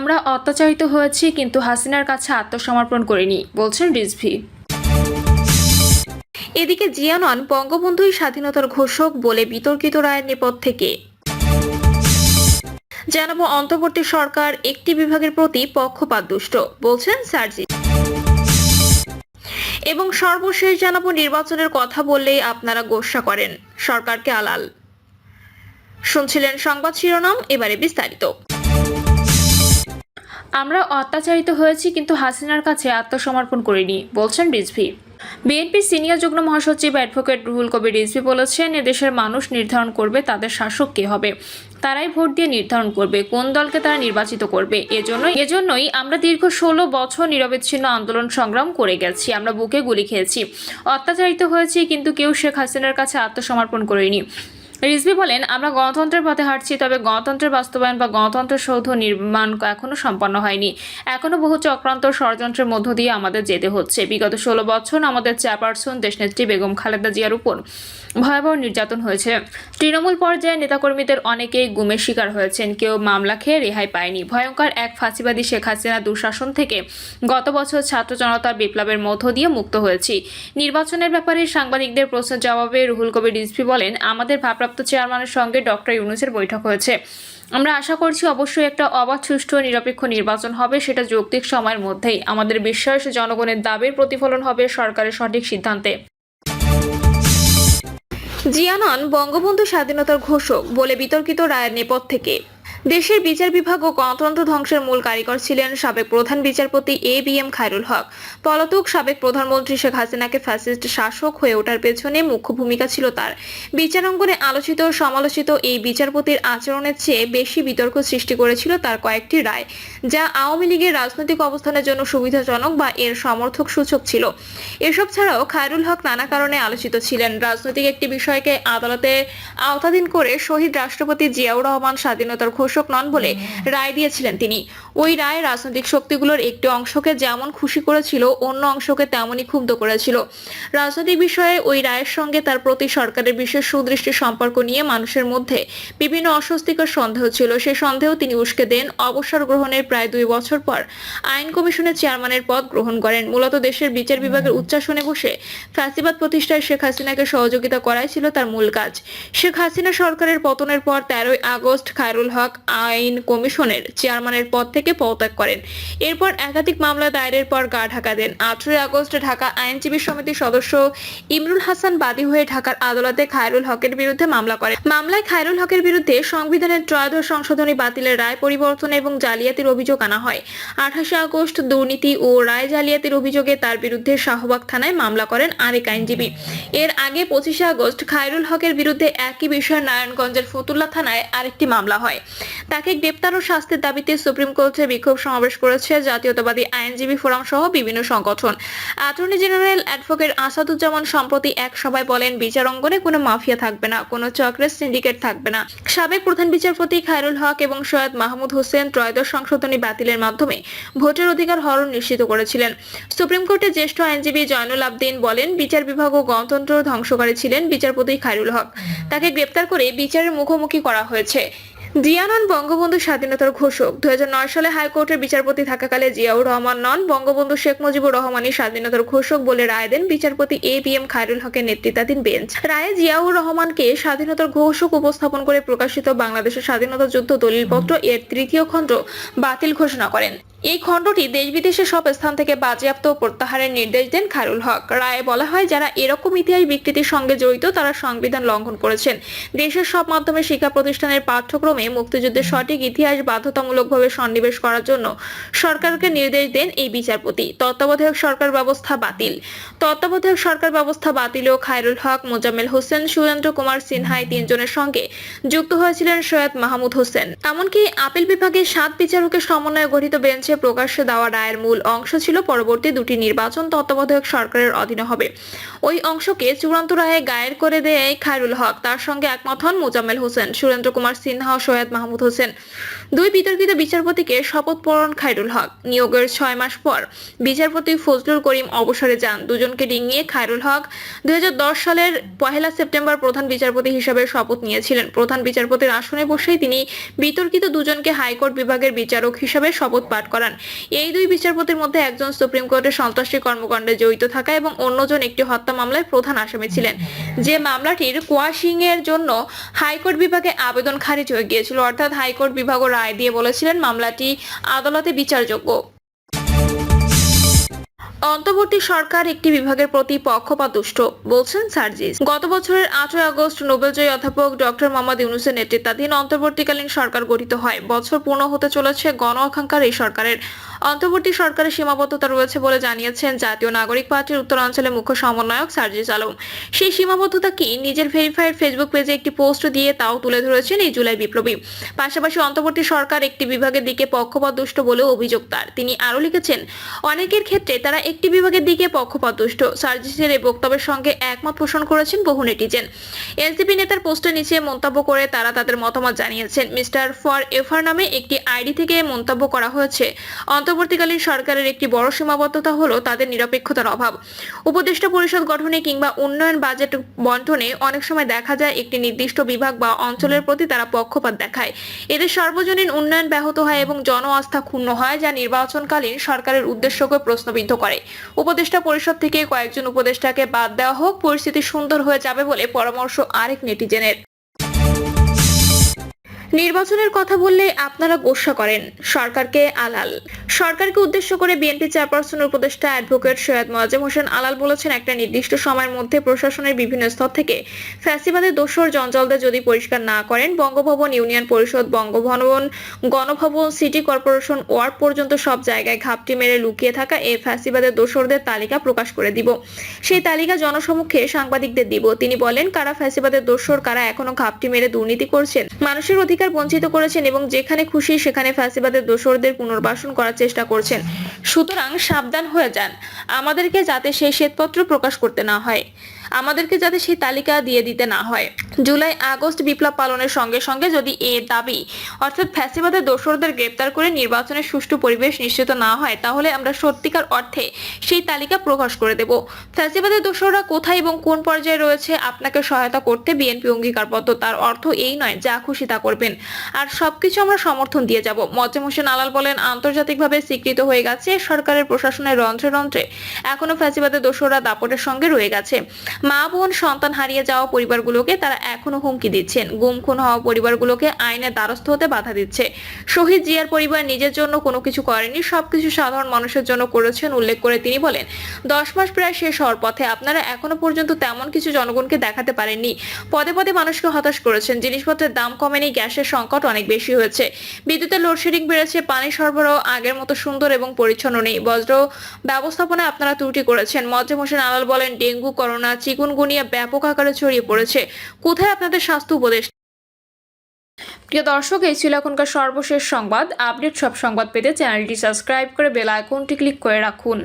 আমরা অত্যাচারিত হয়েছি, কিন্তু হাসিনার কাছে আত্মসমর্পণ করিনি, বলছেন রিজভি। এদিকে জিয়ানন বঙ্গবন্ধুই স্বাধীনতার ঘোষক বলে বিতর্কিত রায়ের নেপথ থেকে জানাব অন্তর্বর্তী সরকার একটি বিভাগের প্রতি পক্ষপাত দুষ্ট, বলছেন সার্জি এবং সর্বশেষ জানাব নির্বাচনের কথা বললেই আপনারা গোসা করেন, সরকারকে আলাল। শুনছিলেন সংবাদ শিরোনাম, এবারে বিস্তারিত। আমরা অত্যাচারিত হয়েছি, কিন্তু হাসিনার কাছে আত্মসমর্পণ করিনি, বলছেন রিজভি। বিএনপির সিনিয়র যুগ্ম মহাসচিব অ্যাডভোকেট রুহুল কবির রিজভি বলেছেন, এদেশের মানুষ নির্ধারণ করবে তাদের শাসক কে হবে, তারাই ভোট দিয়ে নির্ধারণ করবে, কোন দলকে তারা নির্বাচিত করবে এজন্য এজন্যই আমরা দীর্ঘ ষোলো বছর নিরবিচ্ছিন্ন আন্দোলন সংগ্রাম করে গেছি, আমরা বুকে গুলি খেয়েছি, অত্যাচারিত হয়েছি, কিন্তু কেউ শেখ হাসিনার কাছে আত্মসমর্পণ করেনি। রিজভি বলেন, আমরা গণতন্ত্রের পথে হাঁটছি, তবে গণতন্ত্রের বাস্তবায়ন বা গণতন্ত্র সৌধ নির্মাণ এখনও সম্পন্ন হয়নি। এখনও বহু চক্রান্ত ষড়যন্ত্রের মধ্য দিয়ে আমাদের যেতে হচ্ছে। বিগত ষোলো বছর আমাদের চেয়ারপারসন দেশনেত্রী বেগম খালেদা জিয়ার উপর ভয়াবহ নির্যাতন হয়েছে। তৃণমূল পর্যায়ে নেতাকর্মীদের অনেকেই গুমের শিকার হয়েছেন। কেউ মামলা খেয়ে রেহাই পায়নি। ভয়ঙ্কর এক ফাঁসিবাদী শেখ হাসিনা দুঃশাসন থেকে গত বছর ছাত্র জনতার বিপ্লবের মধ্য দিয়ে মুক্ত হয়েছি। নির্বাচনের ব্যাপারে সাংবাদিকদের প্রশ্নের জবাবে রুহুল কবির রিজভি বলেন, আমাদের ভারপ্রাপ্ত চেয়ারম্যানের সঙ্গে ডক্টর ইউনুসের বৈঠক হয়েছে। আমরা আশা করছি অবশ্যই একটা অবাধ, সুষ্ঠু নিরপেক্ষ নির্বাচন হবে, সেটা যৌক্তিক সময়ের মধ্যেই। আমাদের বিশ্বাস, জনগণের দাবির প্রতিফলন হবে সরকারের সঠিক সিদ্ধান্তে। জিয়ানন বঙ্গবন্ধু স্বাধীনতার ঘোষক বলে বিতর্কিত রায়ের নেপথ্যে দেশের বিচার বিভাগ ও গণতন্ত্র ধ্বংসের মূল কারিগর ছিলেন সাবেক প্রধান বিচারপতি A B M Khairul Haque. পলাতক সাবেক প্রধানমন্ত্রী শেখ হাসিনাকে ফ্যাসিস্ট শাসক হয়ে ওঠার পেছনে মুখ্য ভূমিকা ছিল তার। বিচারাঙ্গনে আলোচিত সমালোচিত এই বিচারপতির আচরণের চেয়ে বেশি বিতর্ক সৃষ্টি করেছিল তার কয়েকটি রায়, যা আওয়ামী লীগের রাজনৈতিক অবস্থানের জন্য সুবিধাজনক বা এর সমর্থক সূচক ছিল। এসব ছাড়াও খায়রুল হক নানা কারণে আলোচিত ছিলেন। রাজনৈতিক একটি বিষয়কে আদালতে আওতাধীন করে শহীদ রাষ্ট্রপতি জিয়াউর রহমান স্বাধীনতার ঘোষক নন বলে রায় দিয়েছিলেন তিনি। ওই রায় রাজনৈতিক শক্তিগুলোর একটি অংশকে যেমন খুশি করেছিল, অন্য অংশকে তেমনই ক্ষুব্ধ করেছিল। রাজনৈতিক বিষয়ে ওই রায়ের সঙ্গে তার প্রতি সরকারের বিশেষ সুদৃষ্টি সম্পর্ক নিয়ে মানুষের মধ্যে বিভিন্ন অস্বস্তিকর সন্দেহ ছিল। সে সন্দেহ তিনি উস্কে দেন অবসর গ্রহণের প্রায় দুই বছর পর। আইন কমিশনের চেয়ারম্যানের পদ গ্রহণ করেন। মূলত দেশের বিচার বিভাগের উচ্চাসনে বসে ফ্যাসিবাদ প্রতিষ্ঠায় শেখ হাসিনাকে সহযোগিতা করাই ছিল তার মূল কাজ। শেখ হাসিনা সরকারের পতনের পর তেরোই আগস্ট খায়রুল হক আইন কমিশনের চেয়ারম্যানের পদ থেকে পদত্যাগ করেন। এরপর একাধিক মামলা দায়েরের পর গা ঢাকা দেন। আঠারোই আগস্ট ঢাকা আইনজীবী সমিতির সদস্য ইমরুল হাসান বাদী হয়ে ঢাকার আদালতে খায়রুল হকের বিরুদ্ধে মামলা করেন। মামলায় খায়রুল হকের বিরুদ্ধে সংবিধানের ত্রয়োদশ সংশোধনী বাতিলের রায় পরিবর্তন এবং জালিয়াতির অভিযোগ আনা হয়। আঠাশে আগস্ট দুর্নীতি ও রায় জালিয়াতির অভিযোগে তার বিরুদ্ধে শাহবাগ থানায় মামলা করেন আরেক আইনজীবী। এর আগে পঁচিশে আগস্ট খায়রুল হকের বিরুদ্ধে একই বিষয়ে নারায়ণগঞ্জের ফতুল্লা থানায় আরেকটি মামলা হয়। তাকে গ্রেপ্তার ও শাস্তির দাবিতে সুপ্রিম কোর্টে বিক্ষোভ সমাবেশ করেছে জাতীয়তাবাদী আইনজীবী ফোরাম সহ বিভিন্ন সংগঠন। অ্যাটর্নি জেনারেল অ্যাডভোকেট আসাদুজ্জামান সম্প্রতি এক সভায় বলেন, বিচার অঙ্গনে কোনো মাফিয়া থাকবে না, কোনো চক্রের সিন্ডিকেট থাকবে না। সাবেক প্রধান বিচারপতি খায়রুল হক এবং সৈয়দ মাহমুদ হোসেন ত্রয়োদশ সংশোধনী বাতিলের মাধ্যমে ভোটের অধিকার হরণ নিশ্চিত করেছিলেন। সুপ্রিম কোর্টের জ্যেষ্ঠ আইনজীবী জয়নুল আবদিন বলেন, বিচার বিভাগ ও গণতন্ত্র ধ্বংসকারী ছিলেন বিচারপতি খায়রুল হক। তাকে গ্রেপ্তার করে বিচারের মুখোমুখি করা হয়েছে। জিয়ানন বঙ্গবন্ধু স্বাধীনতার ঘোষক। দুই হাজার নয় সালে হাইকোর্টের বিচারপতি থাকাকালে জিয়াউর রহমান নন। বঙ্গবন্ধু শেখ মুজিবুর রহমানই স্বাধীনতার ঘোষক বলে রায় দেন বিচারপতি এ বি এম খায়রুল হকের নেতৃত্বাধীন বেঞ্চ। রায়ে জিয়াউর রহমানকে স্বাধীনতার ঘোষক উপস্থাপন করে প্রকাশিত বাংলাদেশের স্বাধীনতা যুদ্ধ দলিলপত্র এর তৃতীয় খণ্ড বাতিল ঘোষণা করেন। এই খণ্ডটি দেশ বিদেশের সব স্থান থেকে বাজেয়াপ্ত ও প্রত্যাহারের নির্দেশ দেন খায়রুল হক। রায়ে বলা হয়, যারা এরকম ইতিহাস বিকৃতির সঙ্গে জড়িত, তারা সংবিধান লঙ্ঘন করেছেন। দেশের সব মাধ্যমে শিক্ষা প্রতিষ্ঠানের পাঠ্যক্রমে মুক্তিযুদ্ধের সঠিক ইতিহাস বাধ্যতামূলকভাবে সন্নিবেশ করার জন্য সরকারকে নির্দেশ দেন এই বিচারপতি। তত্ত্বাবধায়ক সরকার ব্যবস্থা বাতিল। তত্ত্বাবধায়ক সরকার ব্যবস্থা বাতিল ও খায়রুল হক, মোজাম্মেল হোসেন, সুরেন্দ্র কুমার সিনহাই তিনজনের সঙ্গে যুক্ত হয়েছিলেন সৈয়দ মাহমুদ হোসেন। এমনকি আপিল বিভাগের সাত বিচারকের সমন্বয়ে গঠিত বেঞ্চে প্রকাশ্যে দেওয়া রায়ের মূল অংশ ছিল পরবর্তী দুটি নির্বাচন তত্ত্বাবধায়ক সরকারের অধীনে হবে। ওই অংশকে চূড়ান্ত রায়ে গায়ের করে দেয় খায়রুল হক। তার সঙ্গে একমত হন মোজাম্মেল হোসেন, সুরেন্দ্র কুমার সিনহা ও সৈয়দ মাহমুদ হোসেন। দুই বিতর্কিত বিচারপতিকে শপথ পূরণ খায়রুল হক। নিয়োগের ছয় মাস পর বিচারপতি ফজলুল করিম অবসরে যান। দুজনকে ডিঙিয়ে খায়রুল হক দুই হাজার দশ সালের পহেলা সেপ্টেম্বর প্রধান বিচারপতি হিসেবে শপথ নিয়েছিলেন। প্রধান বিচারপতির আসনে বসেই তিনি বিতর্কিত দুজনকে হাইকোর্ট বিভাগের বিচারক হিসেবে শপথ পাঠ করান। এই দুই বিচারপতির মধ্যে একজন সুপ্রিম কোর্টের সন্ত্রাসী কর্মকাণ্ডে জড়িত থাকা এবং অন্যজন একটি হত্যা মামলায় প্রধান আসামি ছিলেন। যে মামলাটির কোয়াশিং এর জন্য হাইকোর্ট বিভাগে আবেদন খারিজ হয়ে গিয়েছিল। অর্থাৎ হাইকোর্ট বিভাগও রায় দিয়ে বলেছিলেন, মামলাটি আদালতে বিচারযোগ্য। অন্তর্বর্তী সরকার একটি বিভাগের প্রতি পক্ষপাতদুষ্ট বলছেন সার্জিস। গত বছরের আটই আগস্ট নোবেলজয়ী অধ্যাপক ডক্টর মোহাম্মদ ইউনুসের নেতৃত্বাধীন অন্তর্বর্তীকালীন সরকার গঠিত হয়। বছর পূর্ণ হতে চলেছে গণ আকাঙ্ক্ষার এই সরকারের। অন্তর্বর্তী সরকারের সীমাবদ্ধতা রয়েছে বলে জানিয়েছেন জাতীয় নাগরিক পার্টির উত্তরাঞ্চলের মুখ্য সমন্বয়ক সার্জিস আলম। সেই সীমাবদ্ধতা কি নিজের ভেরিফাইড ফেসবুক পেজে একটি পোস্ট দিয়ে তাও তুলে ধরেছেন এই জুলাই বিপ্লবী। পাশাপাশি অন্তর্বর্তী সরকার একটি বিভাগের দিকে পক্ষপাতদুষ্ট বলেও অভিযোগ তার। তিনি আরও লিখেছেন, অনেকের ক্ষেত্রে তারা একটি বিভাগের দিকে পক্ষপাতদুষ্ট। সার্জিসের এই বক্তব্যের সঙ্গে একমত পোষণ করেছেন বহু নেটিজেন। এনসিপি নেতার পোস্টের নিচে মন্তব্য করে তারা তাদের মতামত জানিয়েছেন। মিস্টার ফর এফার নামে একটি আইডি থেকে মন্তব্য করা হয়েছে। অন্তর্বর্তীকালীন সরকারের একটি বড় সীমাবদ্ধতা হলো তাদের নিরপেক্ষতার অভাব। উপদেষ্টা পরিষদ গঠনে কিংবা উন্নয়ন বাজেট বন্টনে অনেক সময় দেখা যায় একটি নির্দিষ্ট বিভাগ বা অঞ্চলের প্রতি তারা পক্ষপাত দেখায়। এতে সর্বজনীন উন্নয়ন ব্যাহত হয় এবং জন আস্থা ক্ষুণ্ণ হয়, যা নির্বাচনকালীন সরকারের উদ্দেশ্যকে প্রশ্নবিদ্ধ করে। উপদেষ্টা পরিষদ থেকে কয়েকজন উপদেষ্টাকে বাদ দেওয়া হোক, পরিস্থিতি সুন্দর হয়ে যাবে বলে পরামর্শ আরেক নেটিজেনের। নির্বাচনের কথা বললে আপনারা গোসা করেন, সরকারকে আলাল। সরকারকে উদ্দেশ্য করে বিএনপি চেয়ারপারসন উপদেষ্টা অ্যাডভোকেট সৈয়দ মোয়াজ্জেম হোসেন আলাল বলেছেন, একটা নির্দিষ্ট সময়ের মধ্যে প্রশাসনের বিভিন্ন স্তর থেকে ফ্যাসিবাদের দোষর জঞ্জালদের যদি পরিষ্কার না করেন, Bangabhaban, union parishad, Bangabhaban, Ganabhaban, city corporation ward পর্যন্ত সব জায়গায় ঘাপটি মেরে লুকিয়ে থাকা এই ফ্যাসিবাদের দোষরদের তালিকা প্রকাশ করে দিব। সেই তালিকা জনসমক্ষে সাংবাদিকদের দিব। তিনি বলেন, কারা ফ্যাসিবাদের দোষর কারা এখনও ঘাপটি মেরে দুর্নীতি করছেন, মানুষের অধিকার বঞ্চিত করেছেন এবং যেখানে খুশি সেখানে ফ্যাসিবাদের দোষরদের পুনর্বাসন করার চেষ্টা করছেন। সুতরাং সাবধান হয়ে যান। আমাদেরকে যাতে সেই শ্বেতপত্র প্রকাশ করতে না হয়। আমাদেরকে যাতে সেই তালিকা দিয়ে দিতে না হয়। জুলাই, আগস্ট বিপ্লব পালনের সঙ্গে সঙ্গে যদি এ দাবি, অর্থাৎ ফ্যাসিবাদের দোসরদের গ্রেপ্তার করে নির্বাচনের সুষ্ঠু পরিবেশ নিশ্চিত না হয়, তাহলে আমরা সত্যিকার অর্থে সেই তালিকা প্রকাশ করে দেব। ফ্যাসিবাদের দোসররা কোথায় এবং কোন পর্যায়ে রয়েছে, আপনাকে সহায়তা করতে বিএনপি অঙ্গীকারবদ্ধ। তার অর্থ এই নয়, যা খুশি তা করবেন। আর সবকিছু আমরা সমর্থন দিয়ে যাব। মজ্জেম হোসেন আলাল বলেন, আন্তর্জাতিকভাবে স্বীকৃত হয়ে গেছে সরকারের প্রশাসনের রন্ধ্রে রন্ধ্রে। এখনও ফ্যাসিবাদের দোসররা দাপটের সঙ্গে রয়ে গেছে। মা বোন, সন্তান হারিয়ে যাওয়া পরিবারগুলোকে তারা এখনও হুমকি দিচ্ছেন। গুম খুন হওয়া পরিবারগুলোকে আইনের দ্বারস্থ হতে বাধা দিচ্ছে। শহীদ জিয়ার পরিবার নিজের জন্য কোনো কিছু করেনি, সবকিছু সাধারণ মানুষের জন্য করেছেন, উল্লেখ করে তিনি বলেন, দশ মাস প্রায় শেষ হওয়ার পথে আপনারা এখনও পর্যন্ত তেমন কিছু জনগণকে দেখাতে পারেননি। পদে পদে মানুষকে হতাশ করেছেন, জিনিসপত্রের দাম কমেনি, গ্যাসের সংকট অনেক বেশি হয়েছে। বিদ্যুতের লোডশেডিং বেড়েছে, পানি সরবরাহ আগের মতো সুন্দর এবং পরিচ্ছন্ন নেই। বজ্র ব্যবস্থাপনায় আপনারা ত্রুটি করেছেন। মজ্জেম হোসেন আলাল বলেন, ডেঙ্গু, করোনা চিকুনগুনিয়া ব্যাপক আকারে ছড়িয়ে পড়েছে। কোথায় আপনাদের স্বাস্থ্য উপদেশ? প্রিয় দর্শক, এই ছিল এখনকার সর্বশেষ সংবাদ। আপডেট সব সংবাদ পেতে চ্যানেলটি সাবস্ক্রাইব করে বেল আইকনটি ক্লিক করে রাখুন।